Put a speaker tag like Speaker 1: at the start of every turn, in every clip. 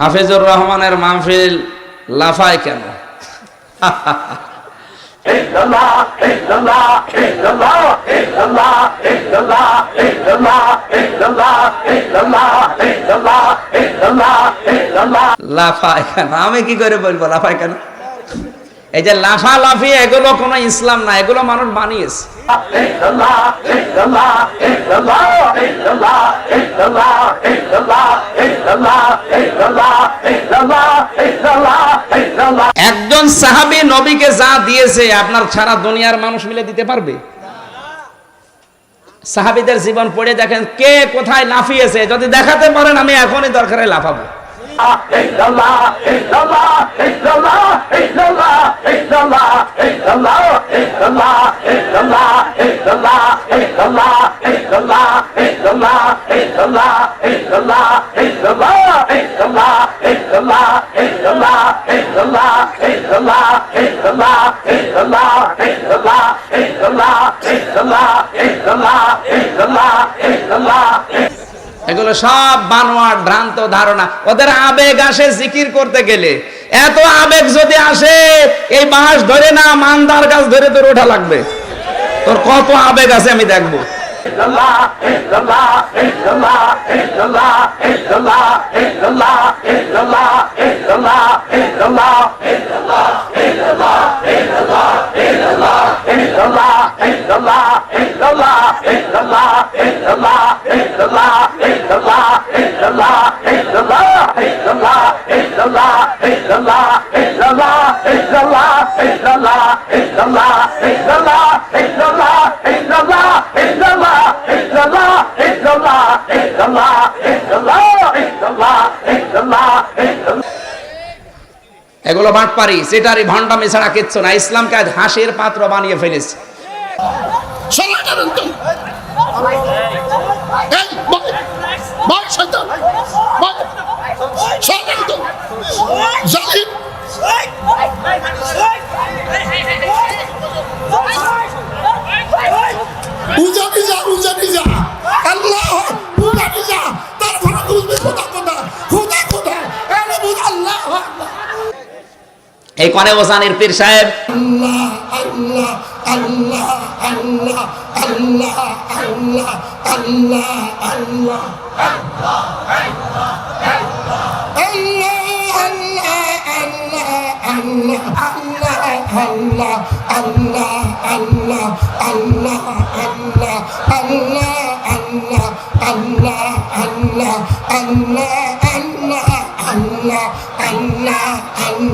Speaker 1: হাফিজুর রহমানের মাহফিল লাফায় কেন? লাফায় কেন? আমি কি করে বলব লাফায় কেন? এই যে লাফা লাফি এগুলো কোনো ইসলাম না, এগুলো মানুষ বানিয়েছে। একজন সাহাবী নবীকে যা দিয়েছে, আপনার সারা দুনিয়ার মানুষ মিলে দিতে পারবে? সাহাবীদের জীবন পড়ে দেখেন, কে কোথায় লাফিয়েছে, যদি দেখাতে পারেন, আমি এখনই দরকারে লাফাবো। এগুলো সব বানোয়ার, ভ্রান্ত ধারণা। ওদের আবেগ আসে জিকির করতে গেলে। এত আবেগ যদি আসে, এই বাঁশ ধরে না, মানদার গাছ ধরে তোর ওঠা লাগবে। তোর কত আবেগ আছে আমি দেখব। la la la la la এগুলো বাটপারি সেটারই ভণ্ডামি ছাড়া কিচ্ছু না। ইসলামকে আজ হাসের পাত্র বানিয়ে ফেলেছে।
Speaker 2: এই
Speaker 1: কনে ওসানির পীর সাহেব
Speaker 2: Allah, Allah, Allah, Allah, Allah, Allah, Allah, Allah. Jonagun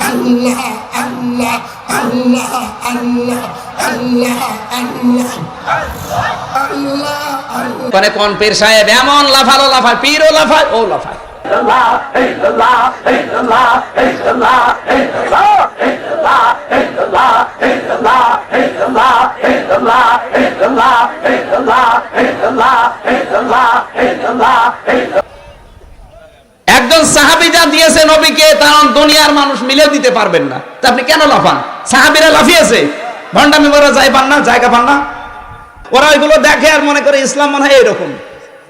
Speaker 2: আল্লাহ আল্লাহ আল্লাহ আল্লাহ আল্লাহ আল্লাহ মানে
Speaker 1: কোন পীর সাহেব এমন লাফালো লাফায় পীরও লাফায় ও লাফায় একজন সাহাবি যা দিয়েছে নবীকে তার দুনিয়ার মানুষ মিলেও দিতে পারবেন না। তা আপনি কেন লাফান? সাহাবিরা লাফিয়েছে। ভণ্ডামি ওরা যাই পান না, জায়গা পান না। ওরা ওইগুলো দেখে আর মনে করে ইসলাম মনে হয় এরকম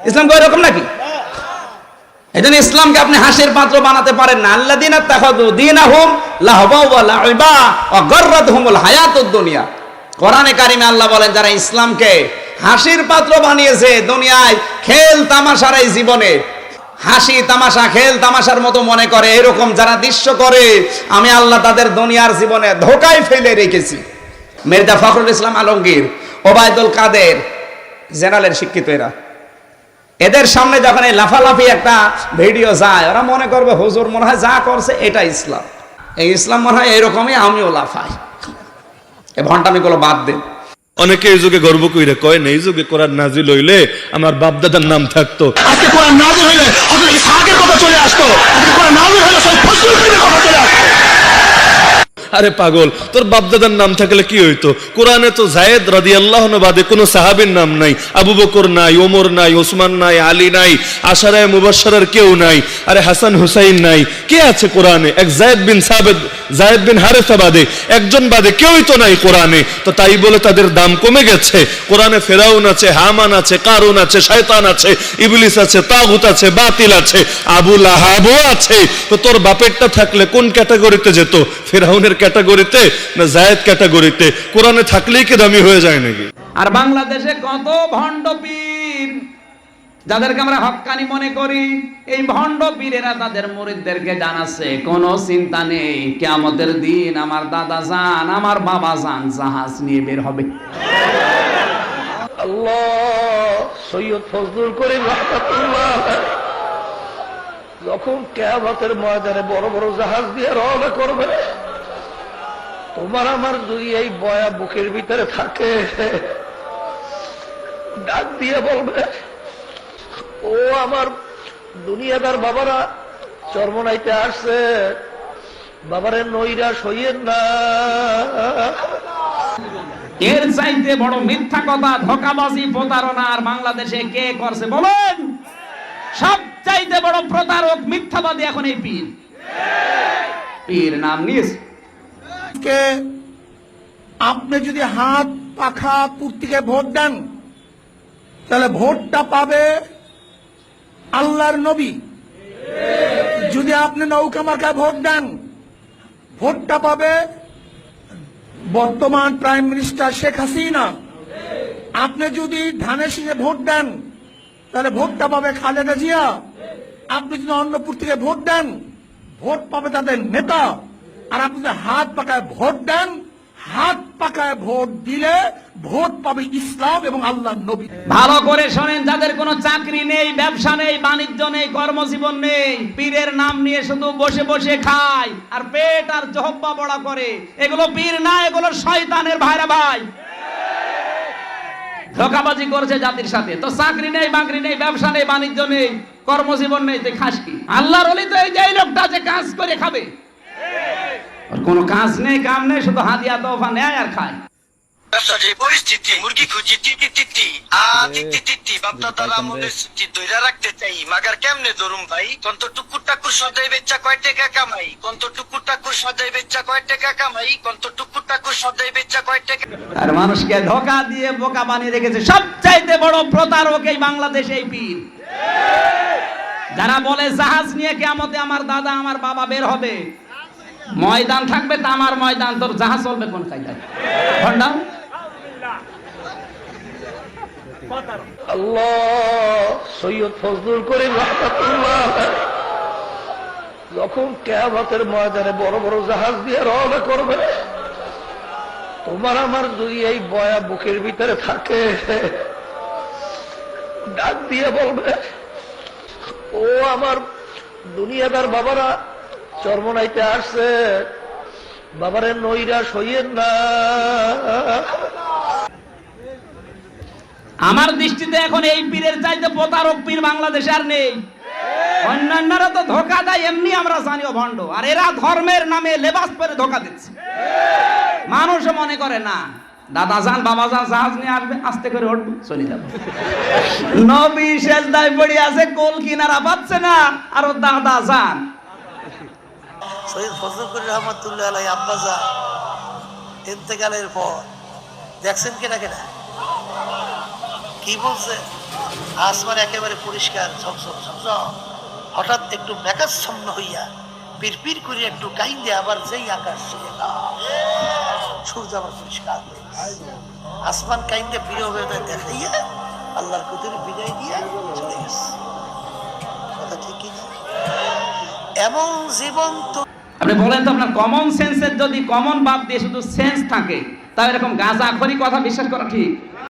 Speaker 1: ইসলাম কি এরকম নাকি? এই জন্য ইসলামকে আপনি হাসির পাত্র বানাতে পারেন না। দিন দুনিয়া। কোরআনে কারিমে আল্লাহ বলেন, যারা ইসলামকে হাসির পাত্র বানিয়েছে দুনিয়ায়, খেল তামাশার এই জীবনে হাসি, তামাশা, খেল তামাশার মতো মনে করে, এরকম যারা দৃশ্য করে, আমি আল্লাহ তাদের দুনিয়ার জীবনে ধোকায় ফেলে রেখেছি। মির্জা ফখরুল ইসলাম আলমগীর, ওবায়দুল কাদের, জেনারেলের শিক্ষিত এরা। এদের সামনে যখন এই লাফালাফি একটা ভিডিও যায়, ওরা মনে করবে, হুজুর, মনে হয় যা করছে এটা ইসলাম। এই ইসলাম মনে হয় এরকমই আমিও লাফাই। এই ভণ্ডামিগুলো বাদ দিন।
Speaker 3: অনেকে এই যুগে গর্ব কইরে কয় না এই যুগে কোরআন নাজিল হইলে আমার বাপদাদার নাম থাকতো।
Speaker 4: আজকে কোরআন নাজিল হইলে হযরত ইসহাকের কথা চলে আসতো। আজকে কোরআন নাজিল হইলে সেই ফজলুল করিমের কথা চলে আসতো।
Speaker 3: আরে পাগল তোর বাপদাদার নাম থাকলে কি হইতো? কোরআনে তো জায়েদ রাদি আল্লাহ বাদে কোনো সাহাবীর নাম নাই। আবু বকর নাই ওমর নাই ওসমান নাই আলী নাই আশারায় মুবাশশারের কেউ নাই। আরে হাসান হুসাইন নাই। কে আছে কোরআনে? এক জায়েদ বিন সাবেদ জায়েদ বিন হারেসা বাদে, একজন বাদে, কেউই তো নাই কোরআনে। তো তাই বলে তাদের দাম কমে গেছে। কোরআনে ফেরাউন আছে, হামান আছে, কারুন আছে, শয়তান আছে, ইবলিস আছে, তাগুত আছে, বাতিল আছে আবুল আহাবও আছে। তো তোর বাপেরটা থাকলে কোন ক্যাটাগরিতে যেত? ফেরাউনের ক্যাটাগরিতে না জায়েদ ক্যাটাগরিতে? কোরআনে থাকলেই কি দামি হয়ে যায় নাকি?
Speaker 5: আর বাংলাদেশে কত ভণ্ড পীর? যাদেরকে আমরা হক্কানি মনে করি, এই ভণ্ড পীরেরা তাদের মুরিদদেরকে জানাচ্ছে, কোনো চিন্তা নেই, কেয়ামতের দিন আমার দাদা যান, আমার বাবা যান, জাহাজ নিয়ে বের হবে।
Speaker 6: যখন কেয়ামতের ময়দানে বড় বড় জাহাজ দিয়ে রওনা করবে, তোমার আমার দুই এই বয়া বুকের ভিতরে থাকে। ডাক দিয়ে বলবে ও আমার দুনিয়াদার বাবারা চর্মনাইতে আসছে। বাবারে নইরা সইয়েন না।
Speaker 5: এর চাইতে বড় মিথ্যা কথা ধোকাবাজি প্রতারণা আর বাংলাদেশে কে করছে বলেন? সব চাইতে বড় প্রতারক মিথ্যাবাদী এখন এই পীর। পীর নাম নিস
Speaker 4: কে? আপনি যদি হাত পাখা কুর্তিকে ভোট দেন তাহলে ভোটটা পাবে আল্লাহর নবী। যদি আপনি নৌকা মার্কায় ভোট দেন, ভোটটা পাবে বর্তমান প্রাইম মিনিস্টার শেখ হাসিনা। আপনি যদি ধানের শীষে ভোট দেন, তাহলে ভোটটা পাবে খালেদা জিয়া। আপনি যদি অন্নপুর থেকে ভোট দেন, ভোট পাবে তাদের নেতা। আর আপনি যদি হাত পাকায় ভোট দেন হাত পাকায় ভোট দিলে ভোট পাবে ইসলাম এবং আল্লাহ নবী।
Speaker 5: ভালো করে শোনেন, যাদের কোনো চাকরি নেই, ব্যবসা নেই, বাণিজ্য নেই, কর্মজীবন নেই, পীরের নাম নিয়ে শুধু বসে বসে খায়, আর পেট আর জহব্বা বড়া করে, এগুলো পীর না, এগুলো শয়তানের ভাইরা ভাই। ধোকাবাজি করছে জাতির সাথে। তো চাকরি নেই, বাকরি নেই, ব্যবসা নেই, বাণিজ্য নেই, কর্মজীবন নেই, তুই খাস কি? আল্লাহর অলি তো এই যে লোকটা যে কাজ করে খাবে। আর কোনো কাজ নেই কাম নেই শুধু হাদিয়া তোফা নেয় আর খায়।
Speaker 7: পরিস্থিতি মুরগি খুঁজি টিটি টিটি আ টিটি টিটি বাপটা তারা মনের স্মৃতি দইরা রাখতে চাই। মাগার কেমনে ধরুম ভাই? কন্ত টুকুর টাকুর সদাই বেচা কয় টাকা কামাই? কন্ত টুকুর টাকুর সদাই বেচা কয় টাকা কামাই? কন্ত টুকুর টাকুর সদাই বেচা কয় টাকা
Speaker 5: আর মানুষকে ধোকা দিয়ে বোকা বানিয়ে রেখেছে সবচাইতে বড় প্রতারক এই বাংলাদেশে এই পীর। যারা বলে জাহাজ নিয়ে কেমতে আমার দাদা আমার বাবা বের হবে ময়দান থাকবে, তা আমার ময়দান। তোর জাহাজ চলবে কোন কায়দায়।
Speaker 6: যখন কেয়ামতের ময়দানে বড় বড় জাহাজ দিয়ে রওনা করবে, তোমার আমার দুই এই বয়া বুকের ভিতরে থাকে। ডাক দিয়ে বলবে, ও আমার দুনিয়াদার বাবারা চর্মনাইতে আসছে। বাবারে নইরা সইয়েন না।
Speaker 5: আমার দৃষ্টিতে এখন এই পীরের চাইতে প্রতারক পীর বাংলাদেশে আর নেই। অন্যান্যরা তো ধোকা দেয়, এমনি আমরা জানিও ভণ্ড। আর এরা ধর্মের নামে লেবাস পরে ধোকা দিচ্ছে। মানুষ মনে করে, না, দাদা যান, বাবা যান, জাহাজ নিয়ে আসবে, আস্তে করে উঠবে, চলে যাবে। নবী শেষ দায় পড়ে আছে কোল কিনারা পাচ্ছে না, আর দাদা যান।
Speaker 8: সৈয়দ ফজল করিম রহমতুল্লাহ আলাই আব্বাজা ইন্তেকালের পর। দেখছেন কেনা কেনা? কি বলছে? আসমান একেবারে পরিষ্কার, ঝকঝক ঝকঝক। হঠাৎ একটু মেকাচ্ছন্ন হইয়া পিরপির করে একটু কাইন্দে আবার যেই আকাশ ছিল সূর্য আবার পরিষ্কার। আসমান কাইন্দে বিরোধ দেখাইয়া আল্লাহর কুতুরে বিদায় দিয়া চলে গেছে। কথা ঠিকই না এমন জীবন তো
Speaker 5: আপনি বলেন তো আপনার কমন সেন্সের যদি কমন বাদ দিয়ে শুধু সেন্স থাকে তাহলে এরকম গাঁজা খড়ি কথা বিশ্বাস করা ঠিক?